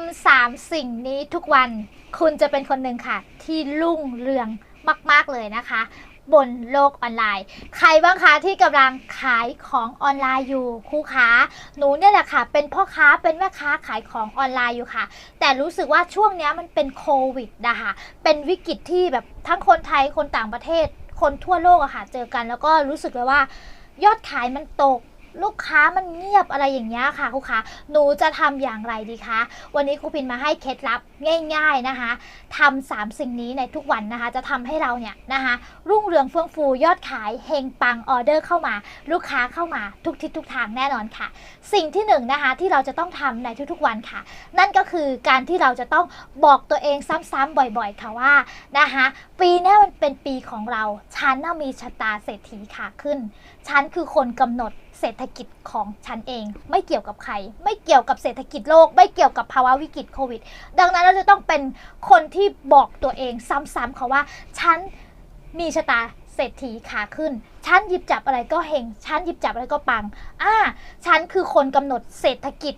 ำสามสิ่งนี้ทุกวัน คุณจะเป็นคนหนึ่งค่ะ ที่รุ่งเรืองมาก ๆ เลยนะคะ บนโลกออนไลน์ ใครบ้างคะที่กำลังขายของออนไลน์อยู่ครูค้าหนูเนี่ยแหละค่ะ เป็นพ่อค้าเป็นแม่ค้าขายของออนไลน์อยู่ค่ะ แต่รู้สึกว่าช่วงเนี้ยมันเป็นโควิดนะคะเป็นวิกฤตที่แบบทั้งคนไทยคนต่างประเทศ คนทั่วโลกอะค่ะเจอกันแล้วก็รู้สึกเลยว่ายอดขายมันตก ลูกค้ามันเงียบอะไรอย่างเงี้ยค่ะครูคะหนูจะทำอย่างไรดีคะ วันนี้ครูพินมาให้เคล็ดลับง่าย ๆนะคะทำสามสิ่งนี้ในทุกวันนะคะ จะทำให้เราเนี่ยนะคะรุ่งเรืองเฟื่องฟูยอดขายเฮงปังออเดอร์เข้ามา ลูกค้าเข้ามาทุกทิศทุกทางแน่นอนค่ะ สิ่งที่หนึ่งนะคะที่เราจะต้องทำในทุกๆวันค่ะ นั่นก็คือการที่เราจะต้องบอกตัวเองซ้ำๆบ่อยๆค่ะว่านะคะปีนี้มันเป็นปีของเราฉันน่ะมีชะตาเศรษฐีขาขึ้นฉันคือคนกำหนดเศรษฐกิจของฉันเอง ไม่เกี่ยวกับใคร ไม่เกี่ยวกับเศรษฐกิจโลก ไม่เกี่ยวกับภาวะวิกฤตโควิด ดังนั้นเราจะต้องเป็นคนที่บอกตัวเองซ้ำๆเขาว่า ฉันมีชะตาเศรษฐีขาขึ้น ฉันหยิบจับอะไรก็เฮง ฉันหยิบจับอะไรก็ปัง อ่า ฉันคือคนกำหนดเศรษฐกิจ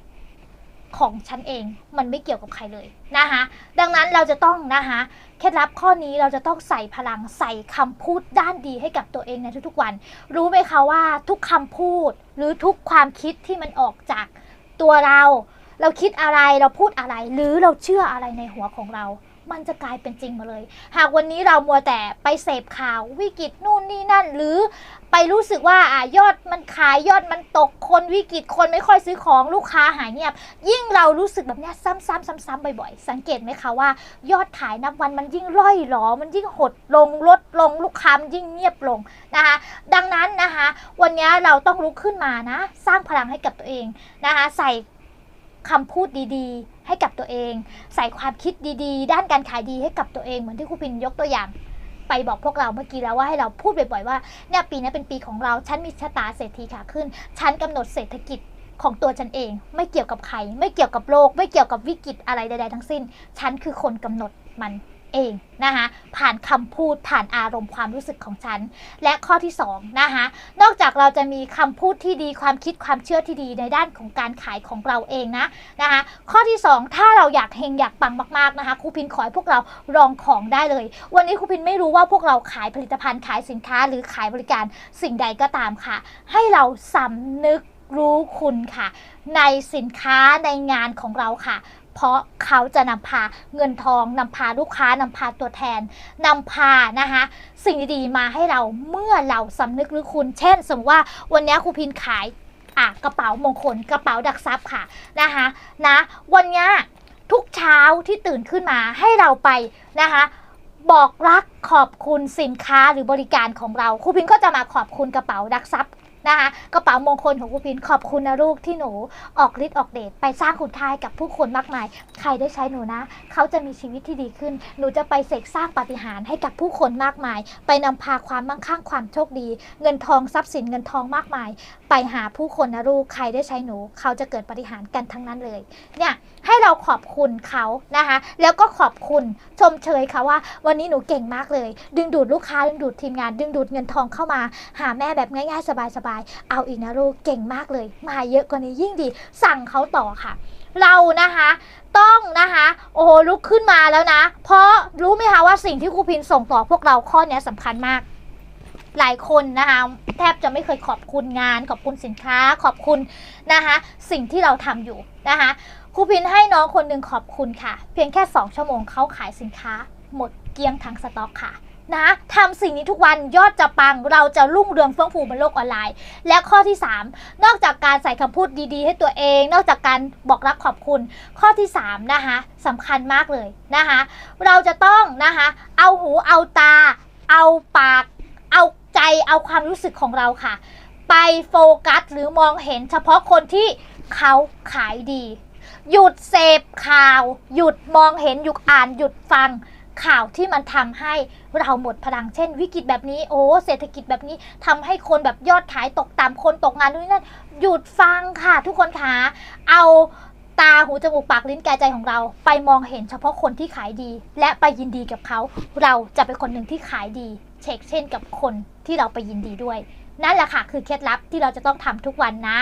ของฉันเองมันไม่เกี่ยวกับใครเลยนะคะดังนั้นเราจะต้องนะคะเคล็ดลับข้อนี้เราจะต้องใส่พลังใส่คำพูดด้านดีให้กับตัวเองในทุกๆวัน รู้ไหมคะว่าทุกคำพูดหรือทุกความคิดที่มันออกจากตัวเรา เราคิดอะไรเราพูดอะไรหรือเราเชื่ออะไรในหัวของเรา มันจะกลายเป็นจริงมาเลย หากวันนี้เรามัวแต่ไปเสพข่าววิกฤตนู่นนี่นั่น หรือไปรู้สึกว่าอะยอดมันขายยอดมันตกคนวิกฤตคนไม่ค่อยซื้อของลูกค้าหายเงียบ ยิ่งเรารู้สึกแบบนี้ยซ้ำๆซ้ำๆบ่อยๆ สังเกตไหมคะว่า ยอดขายนับวันมันยิ่งร่อยหรอ มันยิ่งหดลงลดลงลูกค้ามันยิ่งเงียบลงนะคะ ดังนั้นนะคะ วันนี้เราต้องลุกขึ้นมานะ สร้างพลังให้กับตัวเองนะคะ ใส่ คำพูดดีๆ ให้กับตัวเอง ใส่ความคิดดีๆ ด้านการขายดีให้กับตัวเองเหมือนที่ครูพินยกตัวอย่าง ไปบอกพวกเราเมื่อกี้แล้วว่าให้เราพูดบ่อยๆว่าเนี่ยปีนี้เป็นปีของเราฉันมีชะตาเศรษฐีขาขึ้นฉันกำหนดเศรษฐกิจของตัวฉันเอง ไม่เกี่ยวกับใคร ไม่เกี่ยวกับโลก ไม่เกี่ยวกับวิกฤตอะไรใดๆทั้งสิ้น ฉันคือคนกำหนดมัน เองนะคะผ่านคำพูดผ่านอารมณ์ความรู้สึกของฉัน และข้อที่2นะคะนอกจากเราจะมีคำพูดที่ดีความคิดความเชื่อที่ดีในด้านของการขายของเราเองนะนะคะข้อที่ 2 ถ้าเราอยากเฮงอยากปังมากๆนะคะครูพินขอให้พวกเราลองของได้เลย วันนี้ครูพินไม่รู้ว่าพวกเราขายผลิตภัณฑ์ขายสินค้าหรือขายบริการสิ่งใดก็ตามค่ะ ให้เราสำนึกรู้คุณค่ะ ในสินค้าในงานของเราค่ะ เพราะเขาจะนำพาเงินทองนำพาลูกค้านำพาตัวแทนนำพานะคะสิ่งดีๆมาให้เราเมื่อเราสำนึกหรู้คุณ เช่น สมมติว่าวันนี้ครูพินขายอะกระเป๋ามงคลกระเป๋าดักทรัพย์ค่ะนะคะนะวันนี้ทุกเช้าที่ตื่นขึ้นมาให้เราไปนะคะบอกรักขอบคุณสินค้าหรือบริการของเราครูพินก็จะมาขอบคุณกระเป๋าดักทรัพย์ นะคะกระเป๋ามงคลของครูพินขอบคุณนะลูกที่หนูออกฤทธิ์ออกเดชไปสร้างคุณค่ากับผู้คนมากมาย ใครได้ใช้หนูนะ เขาจะมีชีวิตที่ดีขึ้น หนูจะไปเสกสร้างปาฏิหาริย์ให้กับผู้คนมากมาย ไปนำพาความมั่งคั่งความโชคดี เงินทองทรัพย์สินเงินทองมากมาย ไปหาผู้คนนะลูกใครได้ใช้หนู เขาจะเกิดปฏิหารกันทั้งนั้นเลยเนี่ยให้เราขอบคุณเขานะคะ แล้วก็ขอบคุณชมเชยค่ะว่า วันนี้หนูเก่งมากเลย ดึงดูดลูกค้าดึงดูดทีมงาน ดึงดูดเงินทองเข้ามา หาแม่แบบง่ายๆ สบายๆ เอาอีกนะลูกเก่งมากเลย มาเยอะกว่านี้ยิ่งดี สั่งเขาต่อค่ะ เรานะคะต้องนะคะ โอ้โหลุกขึ้นมาแล้วนะ เพราะรู้ไหมคะว่าสิ่งที่ครูพินส่งต่อพวกเราข้อนี้สำคัญมาก หลายคนนะคะแทบจะไม่เคยขอบคุณงาน ขอบคุณสินค้า ขอบคุณนะคะสิ่งที่เราทำอยู่นะคะครูพินให้น้องคนหนึ่งขอบคุณค่ะ เพียงแค่ 2 ชั่วโมงเขาขายสินค้า หมดเกลี้ยงทั้งสต็อกค่ะนะทำสิ่งนี้ทุกวันยอดจะปังเราจะรุ่งเรืองเฟื่องฟูบนโลกออนไลน์ และข้อที่ 3 นอกจากการใส่คำพูดดีๆ ให้ตัวเอง นอกจากการบอกรักขอบคุณ ข้อที่ 3 นะคะสำคัญมากเลยนะคะ เราจะต้องนะคะเอาหูเอาตา เอาปาก เอาใจเอาความรู้สึกของเราค่ะ ไปโฟกัสหรือมองเห็นเฉพาะคนที่เขาขายดี หยุดเสพข่าว หยุดมองเห็นหยุดอ่านหยุดฟังข่าวที่มันทำให้เราหมดพลังเช่น วิกฤตแบบนี้โอ้เศรษฐกิจแบบนี้ทำให้คนแบบยอดขายตกต่ำคนตกงานนู่นนนั่นหยุดฟังค่ะ ทุกคนคะเอาตาหูจมูกปากลิ้นกายใจของเรา ไปมองเห็นเฉพาะคนที่ขายดี และไปยินดีกับเขา เราจะเป็นคนหนึ่งที่ขายดี เช็คเช่นกับคนที่เราไปยินดีด้วย นั่นแหละค่ะคือเคล็ดลับที่เราจะต้องทำทุกวันนะ